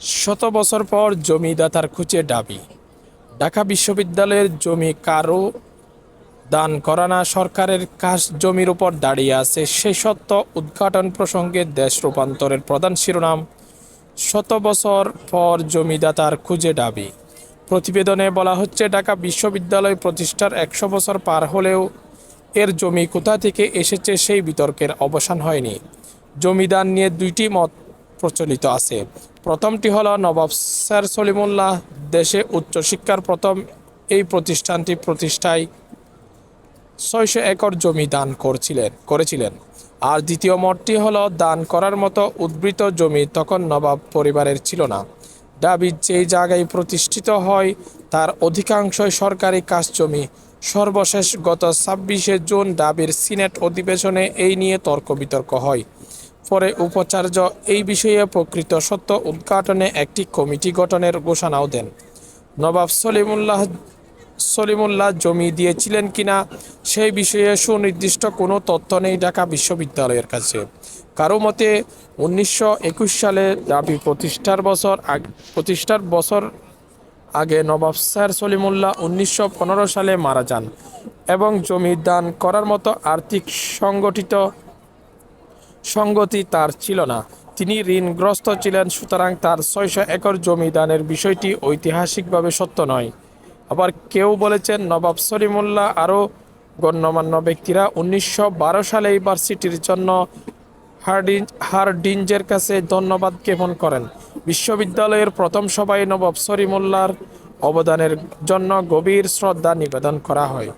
শত বছর পর জমিদাতার খুঁজে দাবি ঢাকা বিশ্ববিদ্যালয়ের জমি কারও দান করা না, সরকারের কাজ জমির উপর দাঁড়িয়ে আছে। সেই সত্য উদ্ঘাটন প্রসঙ্গে দেশ রূপান্তরের প্রধান শিরোনাম, শত বছর পর জমিদাতার খুঁজে দাবি প্রতিবেদনে বলা হচ্ছে, ঢাকা বিশ্ববিদ্যালয় প্রতিষ্ঠার একশো বছর পার হলেও এর জমি কোথা থেকে এসেছে সেই বিতর্কের অবসান হয়নি। জমিদান নিয়ে দুইটি মত প্রচলিত আছে। প্রথমটি হলো নবাব স্যার সলিমুল্লাহ দেশে উচ্চশিক্ষার প্রথম এই প্রতিষ্ঠানটি প্রতিষ্ঠায় ছয়শো একর জমি দান করছিলেন, করেছিলেন। আর দ্বিতীয় মঠটি হলো দান করার মতো উদ্বৃত জমি তখন নবাব পরিবারের ছিল না। দাবি যেই জায়গায় প্রতিষ্ঠিত হয়, তার অধিকাংশই সরকারি কাজ জমি। সর্বশেষ গত ছাব্বিশে জুন ডাবির সিনেট অধিবেশনে এই নিয়ে তর্ক বিতর্ক হয়। পরে উপাচার্য এই বিষয়ে প্রকৃত সত্য উদ্ঘাটনে একটি কমিটি গঠনের ঘোষণাও দেন। নবাব সলিমুল্লাহ সলিমুল্লাহ জমি দিয়েছিলেন কিনা সেই বিষয়ে সুনির্দিষ্ট কোনো তথ্য নেই ঢাকা বিশ্ববিদ্যালয়ের কাছে। কারও মতে, উনিশশো একুশ সালে দাবি প্রতিষ্ঠার বছর আগ- প্রতিষ্ঠার বছর আগে নবাব স্যার সলিমুল্লাহ উনিশশো পনেরো সালে মারা যান এবং জমি দান করার মতো আর্থিক সংগঠিত সঙ্গতি তার ছিল না। তিনি ঋণগ্রস্ত ছিলেন, সুতরাং তার ছয়শো একর জমি দানের বিষয়টি ঐতিহাসিকভাবে সত্য নয়। আবার কেউ বলেছেন, নবাব সলিমুল্লাহ আরও গণ্যমান্য ব্যক্তিরা উনিশশো বারো সালে ইউনিভার্সিটির জন্য হার্ডিন, হার্ডিঞ্জের কাছে ধন্যবাদ জ্ঞাপন করেন। বিশ্ববিদ্যালয়ের প্রথম সভায় নবাব সরিমুল্লার অবদানের জন্য গভীর শ্রদ্ধা নিবেদন করা হয়।